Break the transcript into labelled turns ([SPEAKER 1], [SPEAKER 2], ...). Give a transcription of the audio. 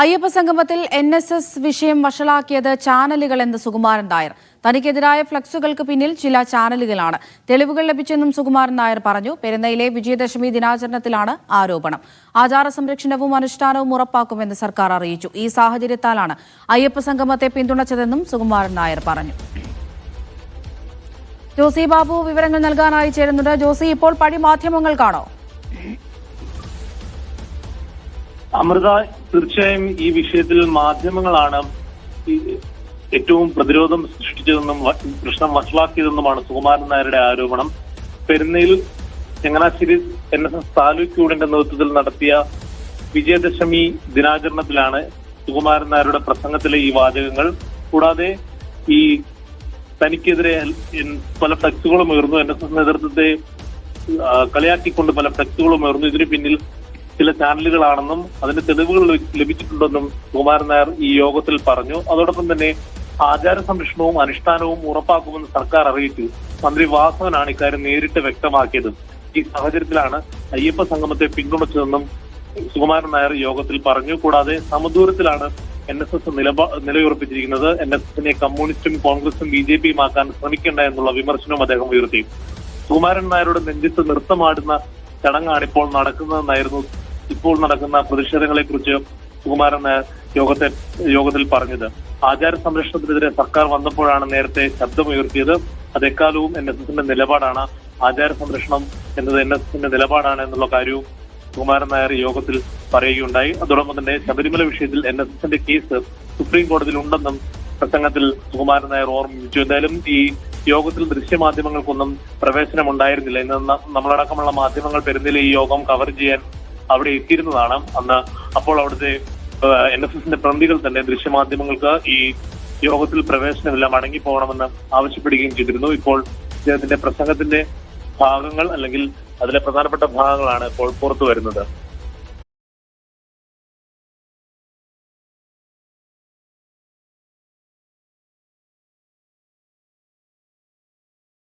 [SPEAKER 1] അയ്യപ്പ സംഗമത്തിൽ N S S വിഷയം വഷളാക്കിയത് ചാനലുകൾ എന്ന് സുകുമാരൻ നായർ? തനിക്കെതിരായ ഫ്ലക്സുകൾക്ക് പിന്നിൽ ചില ചാനലുകളാണ്. തെളിവുകൾ ലഭിച്ചെന്നും സുകുമാരൻ നായർ പറഞ്ഞു. പെരുന്നയിലെ വിജയദശമി ദിനാചരണത്തിലാണ് ആരോപണം. ആചാര സംരക്ഷണവും അനുഷ്ഠാനവും ഉറപ്പാക്കുമെന്ന് സർക്കാർ അറിയിച്ചു. ഈ സാഹചര്യത്താലാണ് അയ്യപ്പ സംഗമത്തെ പിന്തുണച്ചതെന്നും സുകുമാരൻ നായർ പറഞ്ഞു. ജോസി ബാബു വിവരങ്ങൾ നൽകാനായി ചേരുന്നുണ്ട്. ജോസി ഇപ്പോൾ പടി മാധ്യമങ്ങൾക്കാണോ
[SPEAKER 2] അമൃത തീർച്ചയായും ഈ വിഷയത്തിൽ മാധ്യമങ്ങളാണ് ഏറ്റവും പ്രതിരോധം സൃഷ്ടിച്ചതെന്നും പ്രശ്നം വഷളാക്കിയതെന്നുമാണ് സുകുമാരൻ നായരുടെ ആരോപണം. പെരുന്നയിൽ Changanassery N S S taluk യൂണിന്റെ നേതൃത്വത്തിൽ നടത്തിയ വിജയദശമി ദിനാചരണത്തിലാണ് സുകുമാരൻ നായരുടെ പ്രസംഗത്തിലെ ഈ വാചകങ്ങൾ. കൂടാതെ ഈ തനിക്കെതിരെ പല ഫ്ലക്സുകളും ഉയർന്നു. എൻ എസ് എസ് നേതൃത്വത്തെ കളിയാക്കിക്കൊണ്ട് പല ഫ്ലക്സുകളും ഉയർന്നു. ഇതിന് പിന്നിൽ ചില ചാനലുകളാണെന്നും അതിന്റെ തെളിവുകൾ ലഭി- ലഭിച്ചിട്ടുണ്ടെന്നും കുമാരൻ നായർ ഈ യോഗത്തിൽ പറഞ്ഞു. അതോടൊപ്പം തന്നെ ആചാര സംരക്ഷണവും അനുഷ്ഠാനവും ഉറപ്പാക്കുമെന്ന് സർക്കാർ അറിയിച്ചു. മന്ത്രി വാസവനാണ് ഇക്കാര്യം നേരിട്ട് വ്യക്തമാക്കിയത്. ഈ സാഹചര്യത്തിലാണ് അയ്യപ്പ സംഗമത്തെ പിന്തുണച്ചതെന്നും സുകുമാരൻ നായർ യോഗത്തിൽ പറഞ്ഞു. കൂടാതെ സമദൂരത്തിലാണ് എൻ എസ് എസ് നിലപാ നിലയുറപ്പിച്ചിരിക്കുന്നത്. എൻ എസ് എസിനെ കമ്മ്യൂണിസ്റ്റും കോൺഗ്രസും ബി ജെ പിയും ആക്കാൻ ശ്രമിക്കേണ്ട എന്നുള്ള വിമർശനവും അദ്ദേഹം ഉയർത്തി. സുകുമാരൻ നായരുടെ നെഞ്ചത്ത് നൃത്തമാടുന്ന ചടങ്ങാണ് ഇപ്പോൾ നടക്കുന്നതെന്നായിരുന്നു ഇപ്പോൾ നടക്കുന്ന പ്രതിഷേധങ്ങളെ കുറിച്ച് സുകുമാരൻ യോഗത്തെ യോഗത്തിൽ പറഞ്ഞത്. ആചാര സംരക്ഷണത്തിനെതിരെ സർക്കാർ വന്നപ്പോഴാണ് നേരത്തെ ശബ്ദമുയർത്തിയത്. അത് എക്കാലവും എൻ എസ് എസിന്റെ നിലപാടാണ്. ആചാര സംരക്ഷണം എന്നത് എൻ എസ് എസിന്റെ നിലപാടാണ് എന്നുള്ള കാര്യവും സുകുമാരൻ നായർ യോഗത്തിൽ പറയുകയുണ്ടായി. അതോടൊപ്പം തന്നെ ശബരിമല വിഷയത്തിൽ എൻ എസ് എസിന്റെ കേസ് സുപ്രീം കോടതിയിൽ ഉണ്ടെന്നും പ്രസംഗത്തിൽ സുകുമാരൻ നായർ ഓർമ്മിപ്പിച്ചു. എന്തായാലും ഈ യോഗത്തിൽ ദൃശ്യമാധ്യമങ്ങൾക്കൊന്നും പ്രവേശനം ഉണ്ടായിരുന്നില്ല ഇന്ന് നമ്മളടക്കമുള്ള മാധ്യമങ്ങൾ പെരുന്നിലെ ഈ യോഗം കവർ ചെയ്യാൻ അവിടെ എത്തിയിരുന്നതാണ്. അന്ന് അപ്പോൾ അവിടുത്തെ എൻ എസ് എസിന്റെ പ്രതിനിധികൾ തന്നെ ദൃശ്യമാധ്യമങ്ങൾക്ക് ഈ യോഗത്തിൽ പ്രവേശനമില്ല മടങ്ങി പോകണമെന്ന് ആവശ്യപ്പെടുകയും ചെയ്തിരുന്നു. ഇപ്പോൾ ഇദ്ദേഹത്തിന്റെ പ്രസംഗത്തിന്റെ ഭാഗങ്ങൾ അല്ലെങ്കിൽ അതിലെ പ്രധാനപ്പെട്ട ഭാഗങ്ങളാണ് ഇപ്പോൾ പുറത്തു വരുന്നത്.